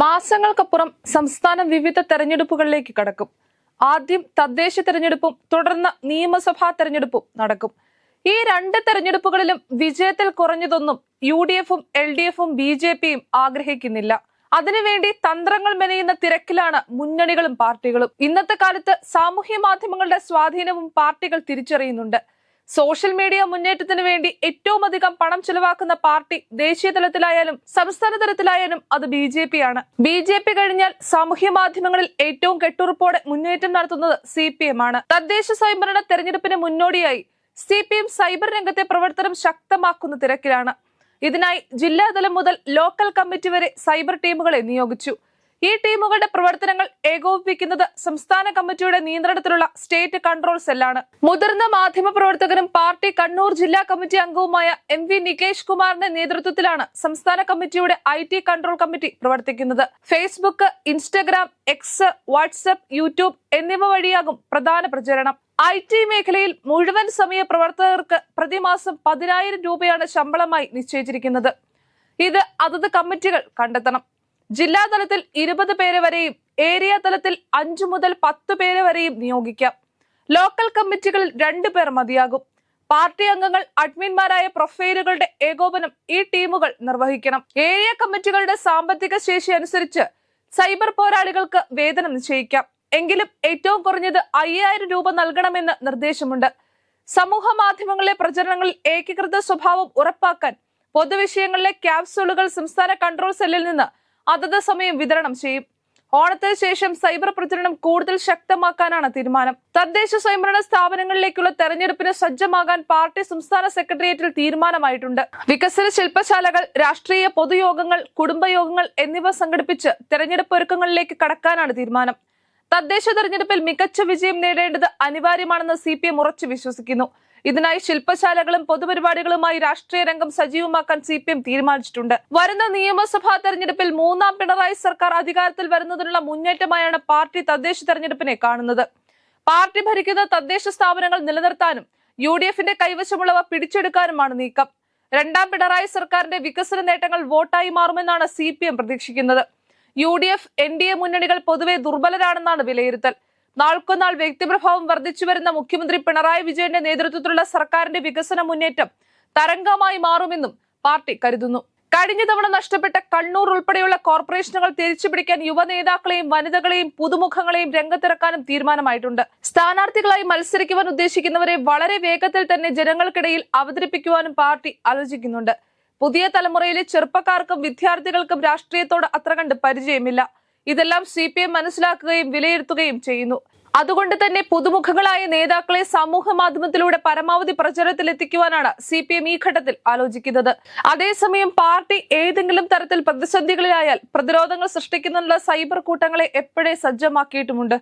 മാസങ്ങൾക്കപ്പുറം സംസ്ഥാനം വിവിധ തെരഞ്ഞെടുപ്പുകളിലേക്ക് കടക്കും. ആദ്യം തദ്ദേശ തെരഞ്ഞെടുപ്പും തുടർന്ന് നിയമസഭാ തെരഞ്ഞെടുപ്പും നടക്കും. ഈ രണ്ട് തെരഞ്ഞെടുപ്പുകളിലും വിജയത്തിൽ കുറഞ്ഞതൊന്നും യു ഡി എഫും എൽ ഡി എഫും ബി ജെ പിയും ആഗ്രഹിക്കുന്നില്ല. അതിനുവേണ്ടി തന്ത്രങ്ങൾ മെനയുന്ന തിരക്കിലാണ് മുന്നണികളും പാർട്ടികളും. ഇന്നത്തെ കാലത്ത് സാമൂഹ്യ മാധ്യമങ്ങളുടെ സ്വാധീനവും പാർട്ടികൾ തിരിച്ചറിയുന്നുണ്ട്. സോഷ്യൽ മീഡിയ മുന്നേറ്റത്തിന് വേണ്ടി ഏറ്റവും അധികം പണം ചെലവാക്കുന്ന പാർട്ടി ദേശീയ തലത്തിലായാലും സംസ്ഥാന തലത്തിലായാലും അത് ബി ജെ പി ആണ് ബി ജെ പി കഴിഞ്ഞാൽ സാമൂഹ്യ മാധ്യമങ്ങളിൽ ഏറ്റവും കെട്ടുറപ്പോടെ മുന്നേറ്റം നടത്തുന്നത് സി പി എം ആണ്. തദ്ദേശ സ്വയംഭരണ തെരഞ്ഞെടുപ്പിന് മുന്നോടിയായി സി പി എം സൈബർ രംഗത്തെ പ്രവർത്തനം ശക്തമാക്കുന്ന തിരക്കിലാണ്. ഇതിനായി ജില്ലാതലം മുതൽ ലോക്കൽ കമ്മിറ്റി വരെ സൈബർ ടീമുകളെ നിയോഗിച്ചു. ഈ ടീമുകളുടെ പ്രവർത്തനങ്ങൾ ഏകോപിപ്പിക്കുന്നത് സംസ്ഥാന കമ്മിറ്റിയുടെ നിയന്ത്രണത്തിലുള്ള സ്റ്റേറ്റ് കൺട്രോൾ സെല്ലാണ്. മുതിർന്ന മാധ്യമ പ്രവർത്തകനും പാർട്ടി കണ്ണൂർ ജില്ലാ കമ്മിറ്റി അംഗവുമായ എം വി നികേഷ് കുമാറിന്റെ നേതൃത്വത്തിലാണ് സംസ്ഥാന കമ്മിറ്റിയുടെ ഐ ടി കൺട്രോൾ കമ്മിറ്റി പ്രവർത്തിക്കുന്നത്. Facebook Instagram X WhatsApp YouTube എന്നിവ വഴിയാകും പ്രധാന പ്രചരണം. ഐ ടി മേഖലയിൽ മുഴുവൻ സമയ പ്രവർത്തകർക്ക് പ്രതിമാസം പതിനായിരം രൂപയാണ് ശമ്പളമായി നിശ്ചയിച്ചിരിക്കുന്നത്. ഇത് അതത് കമ്മിറ്റികൾ കണ്ടെത്തണം. ജില്ലാ തലത്തിൽ ഇരുപത് പേരെ വരെയും ഏരിയ തലത്തിൽ അഞ്ചു മുതൽ പത്ത് പേരെ വരെയും നിയോഗിക്കാം. ലോക്കൽ കമ്മിറ്റികളിൽ രണ്ടു പേർ മതിയാകും. പാർട്ടി അംഗങ്ങൾ അഡ്മിൻമാരായ പ്രൊഫൈലുകളുടെ ഏകോപനം ഈ ടീമുകൾ നിർവഹിക്കണം. ഏരിയ കമ്മിറ്റികളുടെ സാമ്പത്തിക ശേഷി അനുസരിച്ച് സൈബർ പോരാളികൾക്ക് വേതനം നിശ്ചയിക്കാം. എങ്കിലും ഏറ്റവും കുറഞ്ഞത് അയ്യായിരം രൂപ നൽകണമെന്ന് നിർദ്ദേശമുണ്ട്. സമൂഹ മാധ്യമങ്ങളിലെ പ്രചരണങ്ങളിൽ ഏകീകൃത സ്വഭാവം ഉറപ്പാക്കാൻ പൊതുവിഷയങ്ങളിലെ ക്യാപ്സൂളുകൾ സംസ്ഥാന കൺട്രോൾ സെല്ലിൽ നിന്ന് അതത് സമയം വിതരണം ചെയ്യും. ഓണത്തിന് ശേഷം സൈബർ പ്രചരണം കൂടുതൽ ശക്തമാക്കാനാണ് തീരുമാനം. തദ്ദേശ സ്വയംഭരണ സ്ഥാപനങ്ങളിലേക്കുള്ള തെരഞ്ഞെടുപ്പിന് സജ്ജമാകാൻ പാർട്ടി സംസ്ഥാന സെക്രട്ടേറിയറ്റിൽ തീരുമാനമായിട്ടുണ്ട്. വികസന ശില്പശാലകൾ രാഷ്ട്രീയ പൊതുയോഗങ്ങൾ കുടുംബയോഗങ്ങൾ എന്നിവ സംഘടിപ്പിച്ച് തെരഞ്ഞെടുപ്പ് ഒരുക്കങ്ങളിലേക്ക് കടക്കാനാണ് തീരുമാനം. തദ്ദേശ തെരഞ്ഞെടുപ്പിൽ മികച്ച വിജയം നേടേണ്ടത് അനിവാര്യമാണെന്ന് സി പി എം ഉറച്ചു വിശ്വസിക്കുന്നു. ഇതിനായി ശില്പശാലകളും പൊതുപരിപാടികളുമായി രാഷ്ട്രീയ രംഗം സജീവമാക്കാൻ സി പി എം തീരുമാനിച്ചിട്ടുണ്ട്. വരുന്ന നിയമസഭാ തെരഞ്ഞെടുപ്പിൽ മൂന്നാം പിണറായി സർക്കാർ അധികാരത്തിൽ വരുന്നതിനുള്ള മുന്നേറ്റമായാണ് പാർട്ടി തദ്ദേശ തെരഞ്ഞെടുപ്പിനെ കാണുന്നത്. പാർട്ടി ഭരിക്കുന്ന തദ്ദേശ സ്ഥാപനങ്ങൾ നിലനിർത്താനും യു ഡി എഫിന്റെ കൈവശമുള്ളവ പിടിച്ചെടുക്കാനുമാണ് നീക്കം. രണ്ടാം പിണറായി സർക്കാരിന്റെ വികസന നേട്ടങ്ങൾ വോട്ടായി മാറുമെന്നാണ് സി പി എം പ്രതീക്ഷിക്കുന്നത്. U D F N D A മുന്നണികൾ പൊതുവെ ദുർബലരാണെന്നാണ് വിലയിരുത്തൽ. നാൾക്കുനാൾ വ്യക്തിപ്രഭാവം വർദ്ധിച്ചു വരുന്ന മുഖ്യമന്ത്രി പിണറായി വിജയന്റെ നേതൃത്വത്തിലുള്ള സർക്കാരിന്റെ വികസന മുന്നേറ്റം തരംഗമായി മാറുമെന്നും പാർട്ടി കരുതുന്നു. കഴിഞ്ഞ തവണ നഷ്ടപ്പെട്ട കണ്ണൂർ ഉൾപ്പെടെയുള്ള കോർപ്പറേഷനുകൾ തിരിച്ചുപിടിക്കാൻ യുവ നേതാക്കളെയും വനിതകളെയും പുതുമുഖങ്ങളെയും രംഗത്തിറക്കാനും തീരുമാനമായിട്ടുണ്ട്. സ്ഥാനാർത്ഥികളായി മത്സരിക്കുവാൻ ഉദ്ദേശിക്കുന്നവരെ വളരെ വേഗത്തിൽ തന്നെ ജനങ്ങൾക്കിടയിൽ അവതരിപ്പിക്കുവാനും പാർട്ടി ആലോചിക്കുന്നുണ്ട്. പുതിയ തലമുറയിലെ ചെറുപ്പക്കാർക്കും വിദ്യാർത്ഥികൾക്കും രാഷ്ട്രീയത്തോട് അത്ര കണ്ട് പരിചയമില്ല. ഇതെല്ലാം സി പി എം മനസ്സിലാക്കുകയും വിലയിരുത്തുകയും ചെയ്യുന്നു. അതുകൊണ്ട് തന്നെ പുതുമുഖങ്ങളായ നേതാക്കളെ സമൂഹ മാധ്യമത്തിലൂടെ പരമാവധി പ്രചാരത്തിലെത്തിക്കുവാനാണ് സി പി എം ഈ ഘട്ടത്തിൽ ആലോചിക്കുന്നത്. അതേസമയം പാർട്ടി ഏതെങ്കിലും തരത്തിൽ പ്രതിസന്ധികളിലായാൽ പ്രതിരോധങ്ങൾ സൃഷ്ടിക്കുന്നതിനുള്ള സൈബർ കൂട്ടങ്ങളെ എപ്പോഴേ സജ്ജമാക്കിയിട്ടുമുണ്ട്?